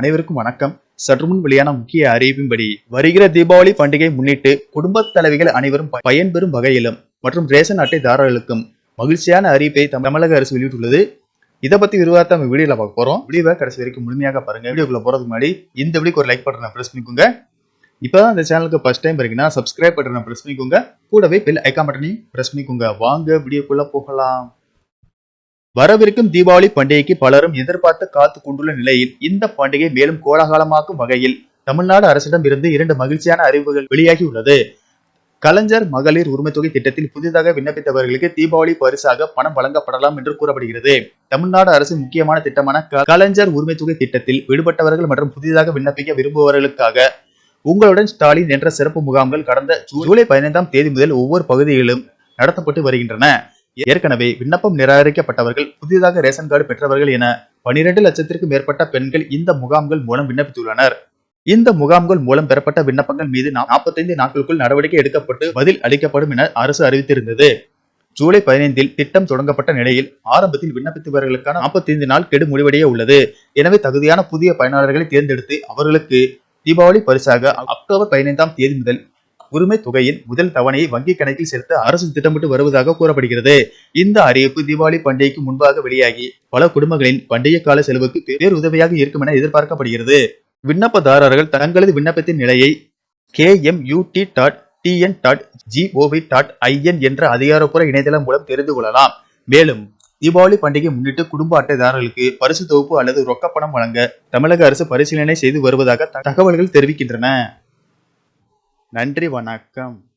அனைவருக்கும் வணக்கம். சற்றுமுன் வெளியான முக்கிய அறிவிப்பின்படி வருகிற தீபாவளி பண்டிகை முன்னிட்டு குடும்பத் தலைவிகள் அனைவரும் பயன்பெறும் வகையிலும் மற்றும் ரேஷன் அட்டைதாரர்களுக்கும் மகிழ்ச்சியான அறிவிப்பை தம்- தமிழக அரசு வெளியிட்டுள்ளது. இதை பத்தி விரிவாக நம்ம வீடியோல பார்க்க போறோம். வீடியோவை கடைசி வரைக்கும் முழுமையாக பாருங்க. வீடியோக்குள்ள போறதுக்கு முன்னாடி இந்த வீடியோக்கு ஒரு லைக் பட்டனை பிரஸ் பண்ணிக்கோங்க. இப்பதான் இந்த சேனலுக்கு ஃபர்ஸ்ட் டைம் இருக்கீங்கன்னா சப்ஸ்கிரைப் பட்டனை ப்ரெஸ் பண்ணிக்கோங்க. கூடவே பெல் ஐக்கான் பட்டனையும் ப்ரெஸ் பண்ணிக்கோங்க. வாங்க வீடியோக்குள்ள போகலாம். வரவிருக்கும் தீபாவளி பண்டிகைக்கு பலரும் எதிர்பார்த்து காத்து கொண்டுள்ள நிலையில் இந்த பண்டிகை மேலும் கோலாகலமாக்கும் வகையில் தமிழ்நாடு அரசிடம் இருந்து இரண்டு மகிழ்ச்சியான அறிவுகள் வெளியாகி உள்ளது கலைஞர் மகளிர் உரிமை தொகை திட்டத்தில் புதிதாக விண்ணப்பித்தவர்களுக்கு தீபாவளி பரிசாக பணம் வழங்கப்படலாம் என்று கூறப்படுகிறது. தமிழ்நாடு அரசின் முக்கியமான திட்டமான கலைஞர் உரிமைத் தொகை திட்டத்தில் விடுபட்டவர்கள் மற்றும் புதிதாக விண்ணப்பிக்க விரும்புபவர்களுக்காக உங்களுடன் ஸ்டாலின் என்ற சிறப்பு முகாம்கள் கடந்த ஜூலை பதினைந்தாம் தேதி முதல் ஒவ்வொரு பகுதிகளிலும் நடத்தப்பட்டு வருகின்றன. ஏற்கனவே விண்ணப்பம் நிராகரிக்கப்பட்டவர்கள் புதிதாக ரேஷன் கார்டு பெற்றவர்கள் என பனிரெண்டு லட்சத்திற்கும் மேற்பட்ட பெண்கள் இந்த முகாம்கள் மூலம் விண்ணப்பித்துள்ளனர். இந்த முகாம்கள் மூலம் பெறப்பட்ட விண்ணப்பங்கள் மீது நாற்பத்தைந்து நாட்களுக்குள் நடவடிக்கை எடுக்கப்பட்டு பதில் அளிக்கப்படும் என அரசு அறிவித்திருந்தது. ஜூலை பதினைந்தில் திட்டம் தொடங்கப்பட்ட நிலையில் ஆரம்பத்தில் விண்ணப்பித்தவர்களுக்கான 45 நாள் கெடு முடிவடைய உள்ளது. எனவே தகுதியான புதிய பயனாளர்களை தேர்ந்தெடுத்து அவர்களுக்கு தீபாவளி பரிசாக அக்டோபர் பதினைந்தாம் தேதி முதல் உரிமை தொகையின் முதல் தவணையை வங்கி கணக்கில் செலுத்த அரசு திட்டமிட்டு வருவதாக கூறப்படுகிறது. இந்த அறிவிப்பு தீபாவளி பண்டிகைக்கு முன்பாக வெளியாகி பல குடும்பங்களின் பண்டிகை கால செலவுக்கு பேருதவியாக இருக்கும் என எதிர்பார்க்கப்படுகிறது. விண்ணப்பதாரர்கள் தங்களது விண்ணப்பத்தின் நிலையை KMUT dot TN dot GOV dot IN என்ற அதிகாரப்பூர்வ இணையதளம் மூலம் தெரிந்து கொள்ளலாம். மேலும் தீபாவளி பண்டிகை முன்னிட்டு குடும்ப அட்டைதாரர்களுக்கு பரிசு தொகுப்பு அல்லது ரொக்கப்பணம் வழங்க தமிழக அரசு பரிசீலனை செய்து வருவதாக தகவல்கள் தெரிவிக்கின்றன. நன்றி வணக்கம்.